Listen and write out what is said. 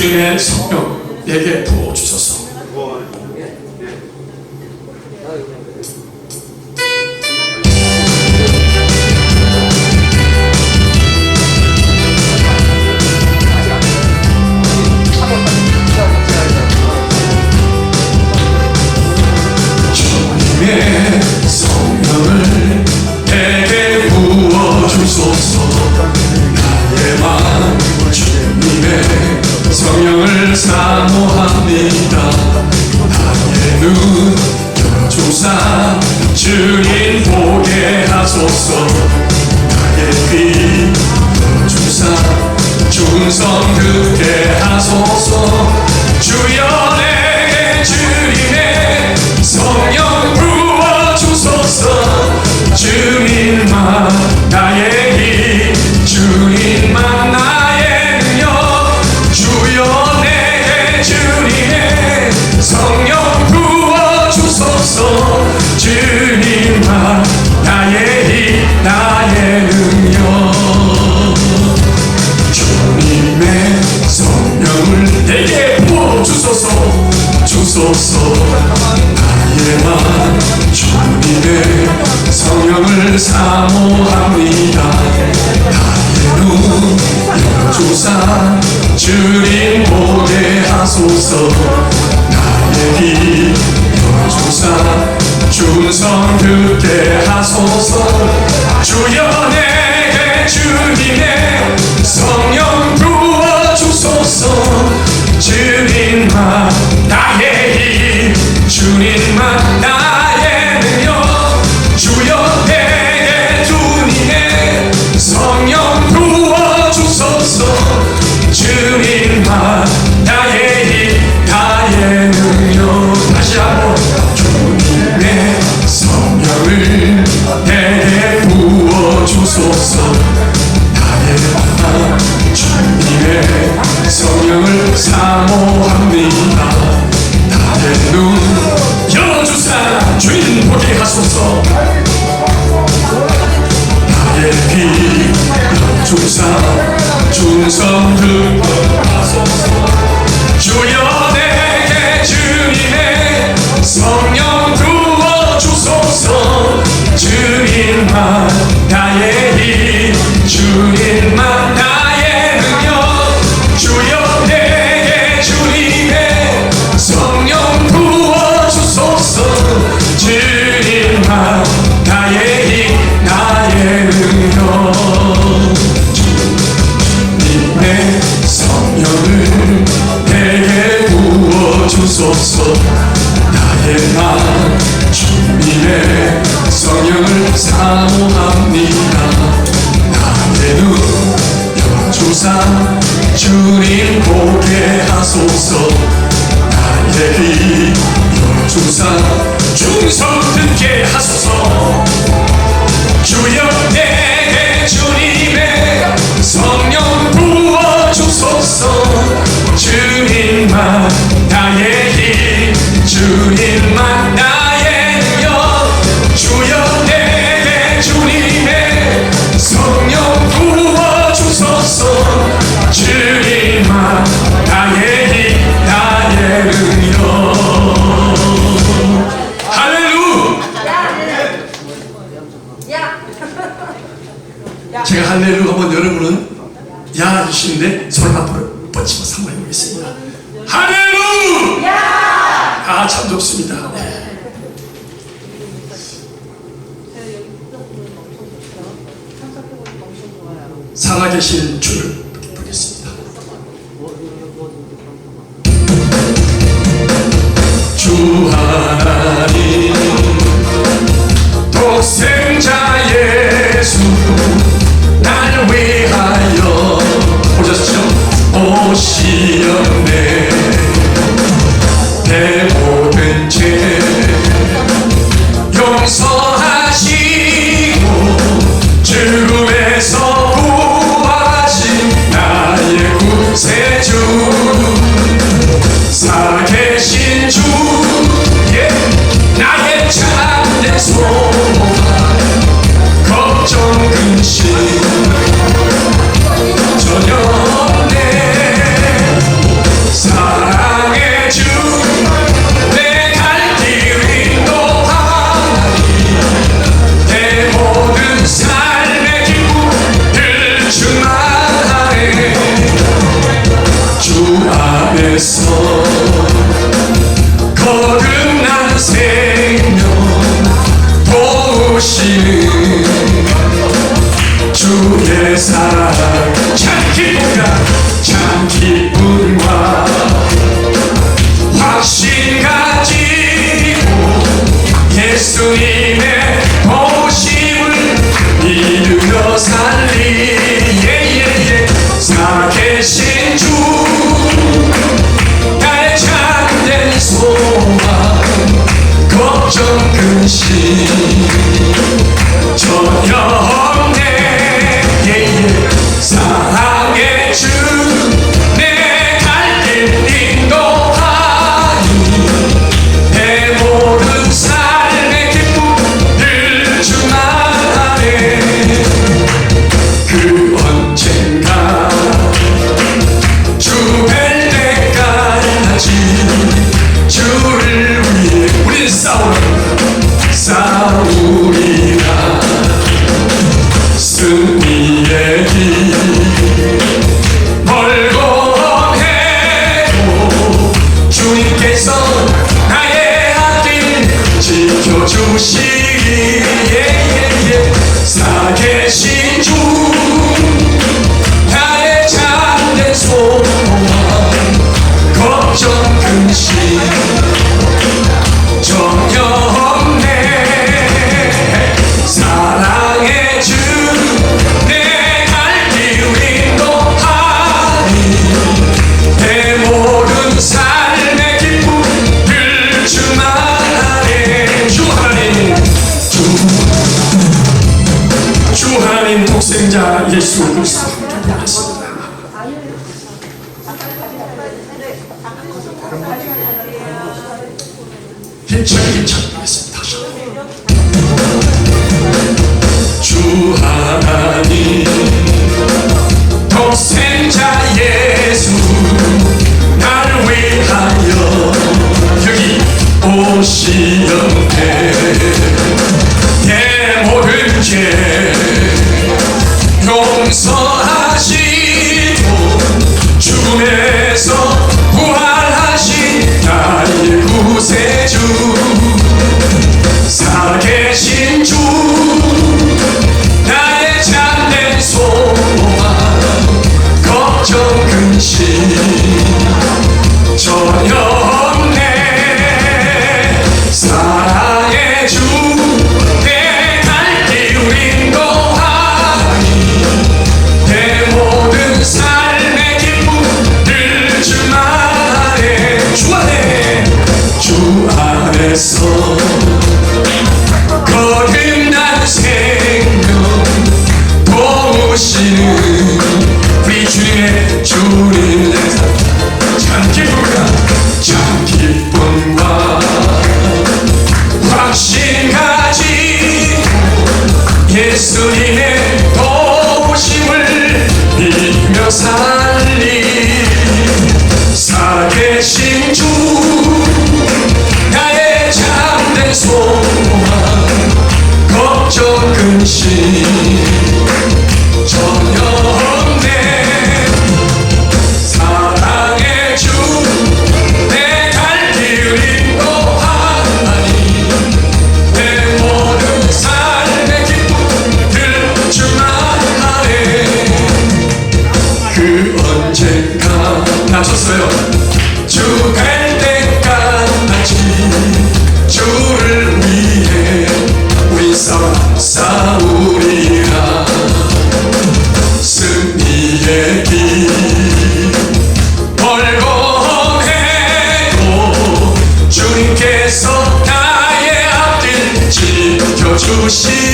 주님의 성령에게 부어주소서. 주님 보게 하소서. 주옵소서 나의 맘 주님의 성령을 사모합니다. 나의 눈 열어주사 주님 보게 하소서. 나의 귀 열어주사 충성 듣게 하소서. 주의 사모합니다. 나의 눈 열어주사 주인 보게 하소서. 나의 귀 열어주사 중성들 주님 보게 하소서. 나에게 영주사 중성 듣게 하소서. 주여 내게 주님의 성령 부어주소서. 주님만 나의 힘 주님 그 할렐루야 한번 여러분은 야 하시는데 손을 앞으로 뻗치고 상관이 있습니다. 할렐루 아, 참 좋습니다. 네. 살아계신 주를 예수의 사랑. 참 기쁨과 참 기쁨과 확신 가지고 예수님의 도심을 이루며 살리. 예, 예. 예예예. 살아계신 주. 나의 참된 소망. 걱정 근심. 벌거해도 주님께서 나의 앞길 지켜주시 첫 거듭난 생명 도우시는 우리 주님의 주님. 참 기쁨과 참 기쁨과 확신 가지고 예수님. sim